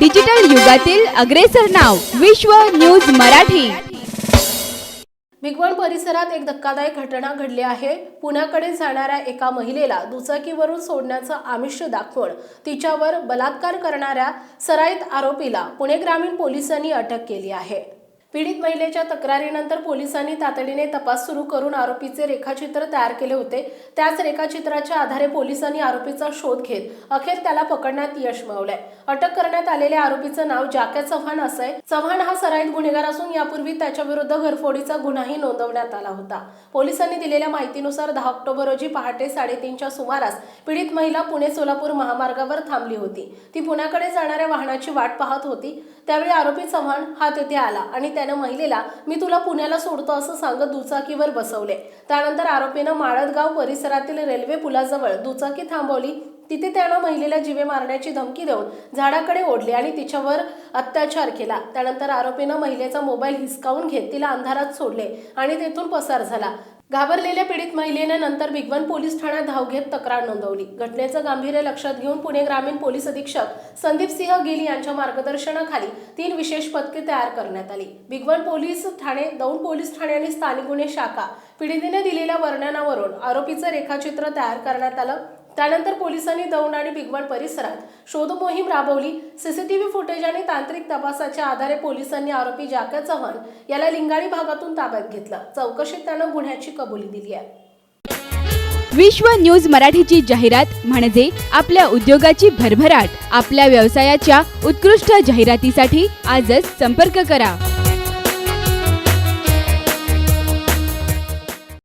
Digital युगातील अग्रेसर नाव विश्व न्यूज मराठी. भिगवण परिसरात एक धक्कादायक घटना घडली आहे. पुण्याकडे जाणाऱ्या एका महिलेला दुचाकीवरून सोडण्याचं आमिष दाखवून तिच्यावर बलात्कार करणाऱ्या सराईत आरोपीला पुणे ग्रामीण पोलिसांनी अटक केली आहे. पीडित महिलेच्या तक्रारीनंतर पोलिसांनी तातडीने तपास सुरू करून आरोपीचे रेखाचित्र तयार केले होते. त्याच रेखाचित्राच्या आधारे पोलिसांनी आरोपीचा शोध घेत अखेर त्याला पकडण्यात यश मिळवलंय. अटक करण्यात आलेल्या आरोपीचं नाव जाक्या चव्हाण असं आहे. चव्हाण हा सराईत गुन्हेगार असून यापूर्वी त्याच्या विरुद्ध घरफोडीचा गुन्हाही नोंदवण्यात आला होता. पोलिसांनी दिलेल्या माहितीनुसार दहा ऑक्टोबर रोजी पहाटे साडेतीनच्या सुमारास पीडित महिला पुणे सोलापूर महामार्गावर थांबली होती. ती पुण्याकडे जाणाऱ्या वाहनाची वाट पाहत होती. त्यावेळी आरोपी चव्हाण हा तेथे आला आणि त्यानं महिलेला मी तुला पुण्याला सोडतो असं सांगत दुचाकीवर बसवले. त्यानंतर आरोपीनं माळदगाव परिसरातील रेल्वे पुलाजवळ दुचाकी थांबवली. तिथे त्यानं महिलेला जिवे मारण्याची धमकी देऊन झाडाकडे ओढले आणि तिच्यावर अत्याचार केला. त्यानंतर आरोपीनं महिलेचा मोबाईल हिसकावून घेत तिला अंधारात सोडले आणि तेथून पसार झाला. घाबरलेल्या पीडित महिलेने नंतर भिगवण पोलीस ठाण्यात धाव घेत तक्रार नोंदवली. घटनेचं गांभीर्य लक्षात घेऊन पुणे ग्रामीण पोलीस अधीक्षक संदीप सिंह गिल यांच्या मार्गदर्शनाखाली तीन विशेष पथके तयार करण्यात आली. भिगवण पोलीस ठाणे दौंड पोलीस ठाणे आणि स्थानिक गुन्हे शाखा. पीडितेने दिलेल्या वर्णनावरून आरोपीचं रेखाचित्र तयार करण्यात आलं. त्यानंतर पोलिसांनी दौंड आणि बिगवण परिसरात शोधमोहीम राबवली. सीसीटीव्ही फुटेज आणि तांत्रिक तपासाच्या आधारे पोलिसांनी आरोपी जाकर चव्हाण याला लिंगाळी भागातून ताब्यात घेतलं. चौकशीत त्यानं गुन्ह्याची कबुली दिली आहे. विश्व न्यूज मराठीची जाहिरात म्हणजे आपल्या उद्योगाची भरभराट. आपल्या व्यवसायाच्या उत्कृष्ट जाहिरातीसाठी आजच संपर्क करा.